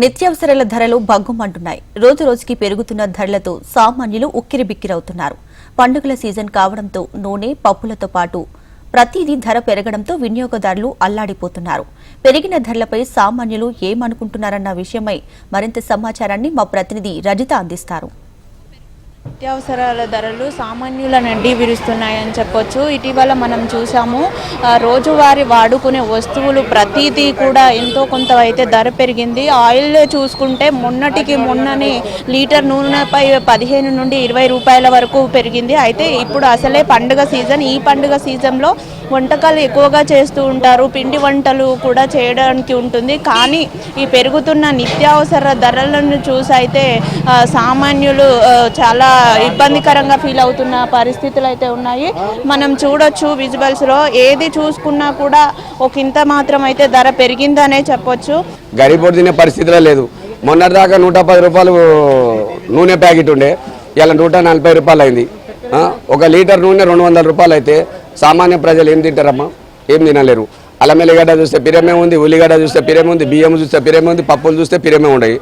నిత్యావసరాల ధరలు భగ్గుమంటున్నాయి. రోజు రోజుకి పెరుగుతున్న ధరలతో సామాన్యులు ఉక్కిరిబిక్కిరవుతున్నారు. పండుగల సీజన్ కావడంతో నూనె పప్పులతో పాటు ప్రతిదీ ధర పెరగడంతో వినియోగదారులు అల్లాడిపోతున్నారు. పెరిగిన ధరలపై సామాన్యులు ఏమనుకుంటున్నారన్న విషయమై మరింత సమాచారాన్ని మా ప్రతినిధి రజిత అందిస్తారు. నిత్యావసరాల ధరలు సామాన్యుల నుండి విరుస్తున్నాయని చెప్పొచ్చు. ఇటీవల మనం చూసాము రోజువారి వాడుకునే వస్తువులు ప్రతిదీ కూడా ఎంతో కొంత అయితే ధర పెరిగింది. ఆయిల్ చూసుకుంటే మొన్నటికి మొన్ననే లీటర్ నూనెపై పదిహేను నుండి ఇరవై రూపాయల వరకు పెరిగింది. అయితే ఇప్పుడు అసలే పండుగ సీజన్. ఈ పండుగ సీజన్లో వంటకాలు ఎక్కువగా చేస్తూ ఉంటారు. పిండి వంటలు కూడా చేయడానికి ఉంటుంది. కానీ ఈ పెరుగుతున్న నిత్యావసర ధరలను చూసి అయితే సామాన్యులు చాలా ఇబ్బందికరంగా ఫీల్ అవుతున్న పరిస్థితులు అయితే ఉన్నాయి. మనం చూడొచ్చు విజువల్స్లో ఏది చూసుకున్నా కూడా ఒక ఇంత మాత్రం అయితే ధర పెరిగిందనే చెప్పొచ్చు. గరిపోటు తినే పరిస్థితిలో లేదు. మొన్నటిదాకా నూట పది రూపాయలు నూనె ప్యాకెట్ ఉండే. ఇలా నూట నలభై రూపాయలు అయింది ఒక లీటర్ నూనె రెండు వందల రూపాయలు అయితే సామాన్య ప్రజలు ఏం తింటారమ్మా? ఏం తినలేరు. అల్లం ఎల్లిగడ్డ చూస్తే పిరమే ఉంది ఉల్లిగడ్డ చూస్తే పిరమే ఉంది బియ్యం చూస్తే పిరమే ఉంది పప్పులు చూస్తే పిరమే ఉండయి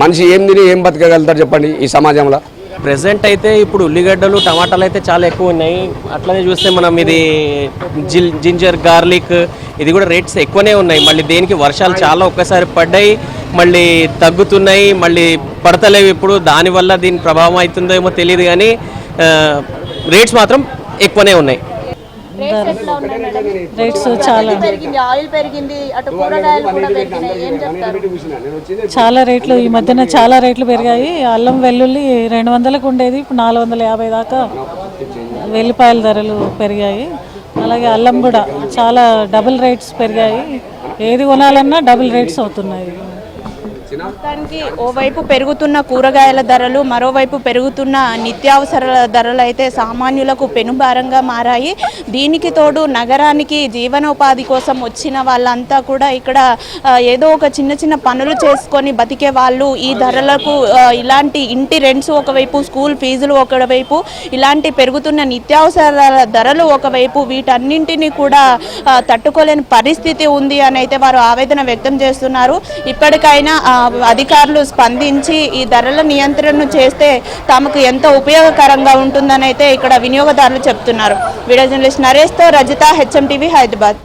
మనిషి ఏం తిని ఏం బతకగలుగుతారు చెప్పండి ఈ సమాజంలో? ప్రెసెంట్ అయితే ఇప్పుడు ఉల్లిగడ్డలు టమాటాలు అయితే చాలా ఎక్కువ ఉన్నాయి. అట్లనే చూస్తే మనం ఇది జిల్ జింజర్ గార్లిక్ ఇది కూడా రేట్స్ ఎక్కువనే ఉన్నాయి. మళ్ళీ దేనికి వర్షాలు చాలా ఒక్కసారి పడ్డాయి మళ్ళీ తగ్గుతున్నాయి మళ్ళీ పడతలేవు ఇప్పుడు. దానివల్ల దీని ప్రభావం అవుతుందో ఏమో తెలియదు కానీ రేట్స్ మాత్రం ఎక్కువనే ఉన్నాయి. రేట్స్ చాలా పెరిగింది ఆయిల్ పెరిగింది అటు కూరగాయలు కూడా పెరిగినాయి. ఏం చెప్తారు? చాలా రేట్లు ఈ మధ్యన చాలా రేట్లు పెరిగాయి. అల్లం వెల్లుల్లి రెండు వందలకు ఉండేది ఇప్పుడు నాలుగు వందల యాభై దాకా వెల్లిపాయల ధరలు పెరిగాయి. అలాగే అల్లం కూడా చాలా డబుల్ రేట్స్ పెరిగాయి. ఏది కొనాలన్నా డబుల్ రేట్స్ అవుతున్నాయి. మొత్తానికి ఓవైపు పెరుగుతున్న కూరగాయల ధరలు మరోవైపు పెరుగుతున్న నిత్యావసరాల ధరలు అయితే సామాన్యులకు పెనుభారంగా మారాయి. దీనికి తోడు నగరానికి జీవనోపాధి కోసం వచ్చిన వాళ్ళంతా కూడా ఇక్కడ ఏదో ఒక చిన్న చిన్న పనులు చేసుకొని బతికే వాళ్ళు. ఈ ధరలకు ఇలాంటి ఇంటి రెంట్స్ ఒకవైపు స్కూల్ ఫీజులు ఒకవైపు ఇలాంటి పెరుగుతున్న నిత్యావసరాల ధరలు ఒకవైపు వీటన్నింటినీ కూడా తట్టుకోలేని పరిస్థితి ఉంది అని అయితే వారు ఆవేదన వ్యక్తం చేస్తున్నారు. ఇప్పటికైనా అధికారులు స్పందించి ఈ ధరల నియంత్రణ చేస్తే తమకు ఎంతో ఉపయోగకరంగా ఉంటుందని అయితే ఇక్కడ వినియోగదారులు చెప్తున్నారు. వీడియో జర్నలిస్ట్ నరేష్తో రజిత హెచ్ఎం టీవీ హైదరాబాద్.